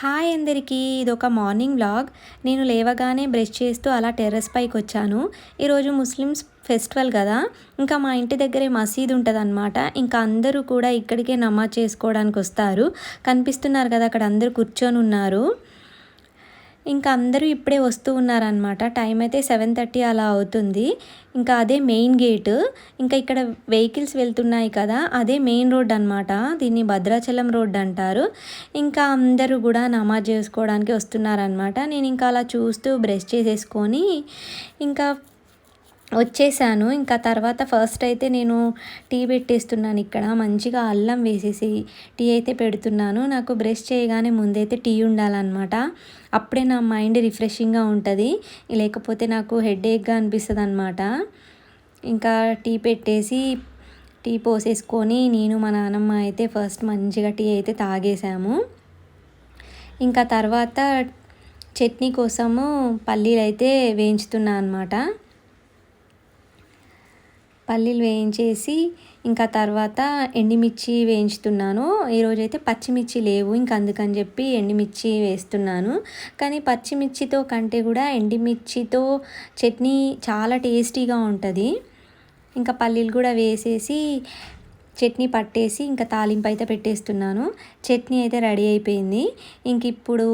Hi అందరికీ ఇది ఒక మార్నింగ్ వ్లాగ్. నేను లేవగానే బ్రష్ చేస్తూ అలా టెర్రస్ పైకి వచ్చాను. ఈరోజు ముస్లిమ్స్ ఫెస్టివల్ కదా ఇంకా మా ఇంటి దగ్గరే మసీద్ ఉంటుంది అనమాట ఇంకా అందరూ కూడా ఇక్కడికే నమాజ్ చేసుకోవడానికి వస్తారు కనిపిస్తున్నారు కదా అక్కడ అందరూ కూర్చొని ఉన్నారు ఇంకా అందరూ ఇప్పుడే వస్తూ ఉన్నారనమాట టైం అయితే సెవెన్ థర్టీ అలా అవుతుంది. ఇంకా అదే మెయిన్ గేట్ ఇంకా ఇక్కడ వెహికల్స్ వెళ్తున్నాయి కదా అదే మెయిన్ రోడ్ అనమాట దీన్ని భద్రాచలం రోడ్ అంటారు. ఇంకా అందరూ కూడా నమాజ్ చేసుకోవడానికి వస్తున్నారనమాట నేను ఇంకా అలా చూస్తూ బ్రష్ చేసేసుకొని ఇంకా వచ్చేసాను. ఇంకా తర్వాత ఫస్ట్ అయితే నేను టీ పెట్టేస్తున్నాను ఇక్కడ. మంచిగా అల్లం వేసేసి టీ అయితే పెడుతున్నాను. నాకు బ్రష్ చేయగానే ముందైతే టీ ఉండాలన్నమాట. అప్పుడే నా మైండ్ రిఫ్రెషింగ్గా ఉంటుంది. లేకపోతే నాకు హెడేక్గా అనిపిస్తుంది అనమాట ఇంకా టీ పెట్టేసి టీ పోసేసుకొని నేను మా నాన్నమ్మ అయితే ఫస్ట్ మంచిగా టీ అయితే తాగేసాము. ఇంకా తర్వాత చట్నీ కోసము పల్లీలు అయితే వేయించుతున్నా అనమాట పల్లీలు వేయించేసి ఇంకా తర్వాత ఎండిమిర్చి వేయించుతున్నాను. ఈరోజైతే పచ్చిమిర్చి లేవు ఇంక అందుకని చెప్పి ఎండిమిర్చి వేస్తున్నాను. కానీ పచ్చిమిర్చితో కంటే కూడా ఎండిమిర్చితో చట్నీ చాలా టేస్టీగా ఉంటుంది. ఇంకా పల్లీలు కూడా వేసేసి చట్నీ పట్టేసి ఇంకా తాలింపు అయితే పెట్టేస్తున్నాను. చట్నీ అయితే రెడీ అయిపోయింది. ఇంక ఇప్పుడు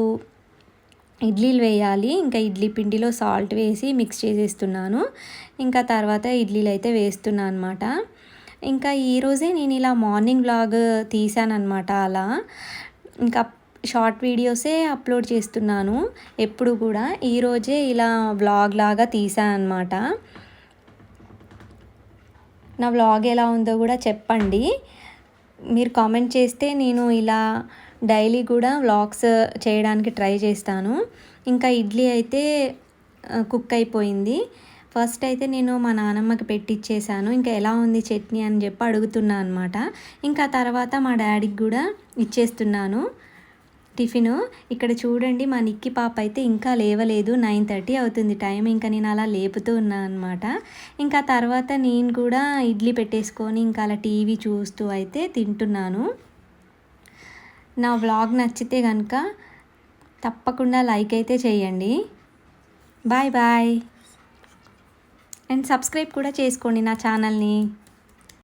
ఇడ్లీలు వేయాలి. ఇంకా ఇడ్లీ పిండిలో సాల్ట్ వేసి మిక్స్ చేసేస్తున్నాను. ఇంకా తర్వాత ఇడ్లీలు అయితే వేస్తున్నాను అనమాట ఇంకా ఈరోజే నేను ఇలా మార్నింగ్ వ్లాగ్ తీసానమాట అలా. ఇంకా షార్ట్ వీడియోసే అప్లోడ్ చేస్తున్నాను. ఎప్పుడు కూడా ఈరోజే ఇలా వ్లాగ్ లాగా తీసాను అనమాట నా వ్లాగ్ ఎలా ఉందో కూడా చెప్పండి. మీరు కామెంట్ చేస్తే నేను ఇలా డైలీ కూడా వ్లాగ్స్ చేయడానికి ట్రై చేస్తాను. ఇంకా ఇడ్లీ అయితే కుక్ అయిపోయింది. ఫస్ట్ అయితే నేను మా నానమ్మకి పెట్టిచ్చేసాను. ఇంకా ఎలా ఉంది చట్నీ అని చెప్పి అడుగుతున్నా అనమాట ఇంకా తర్వాత మా డాడీకి కూడా ఇచ్చేస్తున్నాను టిఫిన్. ఇక్కడ చూడండి మా నిక్కి పాప అయితే ఇంకా లేవలేదు. నైన్ థర్టీ అవుతుంది టైం. ఇంకా నేను అలా లేపుతూ ఉన్నాను అనమాట ఇంకా తర్వాత నేను కూడా ఇడ్లీ పెట్టేసుకొని ఇంకా అలా టీవీ చూస్తూ అయితే తింటున్నాను. నా వ్లాగ్ నచ్చితే కనుక తప్పకుండా లైక్ అయితే చేయండి. Bye bye. అండ్ సబ్స్క్రైబ్ కూడా చేసుకోండి నా ఛానల్ని.